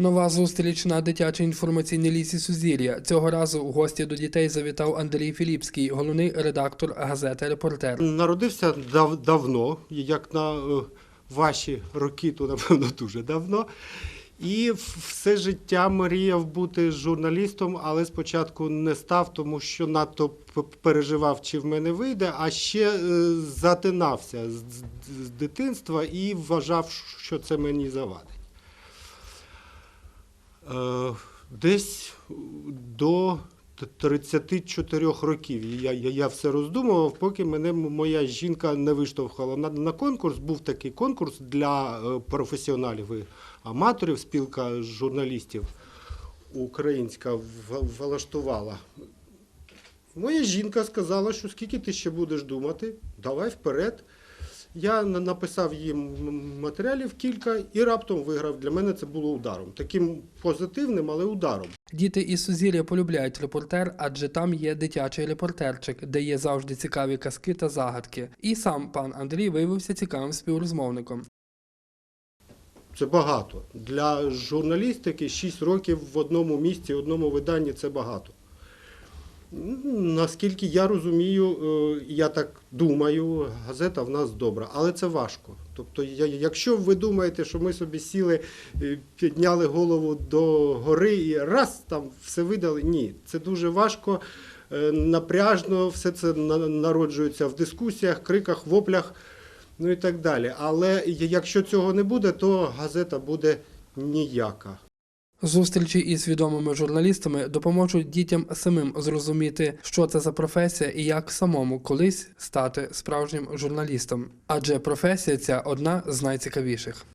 Нова зустріч на дитячій інформаційній лісі Сузір'я. Цього разу в гості до дітей завітав Андрій Філіпський, головний редактор газети Репортер. Народився дав, давно, як на е, ваші роки, то напевно дуже давно. І все життя мріяв бути журналістом, але спочатку не став, тому що надто переживав, чи в мене вийде, а ще е, затинався з дитинства і вважав, що це мені завадить. Е, Десь до 34 років я, я, все роздумував, поки мене моя жінка не виштовхала на, на конкурс. Був такий конкурс для е, професіоналів і аматорів, спілка журналістів українська влаштувала. Моя жінка сказала, що скільки ти ще будеш думати, давай вперед. Я написав їм матеріалів кілька і раптом виграв. Для мене це було ударом. Таким позитивним, але ударом. Діти із Сузір'я полюбляють репортер, адже там є дитячий репортерчик, де є завжди цікаві казки та загадки. І сам пан Андрій виявився цікавим співрозмовником. Це багато. Для журналістики 6 років в одному місці, в одному виданні це багато. Наскільки я розумію, е, я так думаю, газета в нас добра, але це важко. Тобто, якщо ви думаєте, що ми собі сіли, е, підняли голову до гори і раз там все видали, ні, це дуже важко, е, напряжно, все це народжується в дискусіях, криках, воплях ну і так далі. Але якщо цього не буде, то газета буде ніяка. Зустрічі із відомими журналістами допоможуть дітям самим зрозуміти, що це за професія і як самому колись стати справжнім журналістом. Адже професія ця одна з найцікавіших.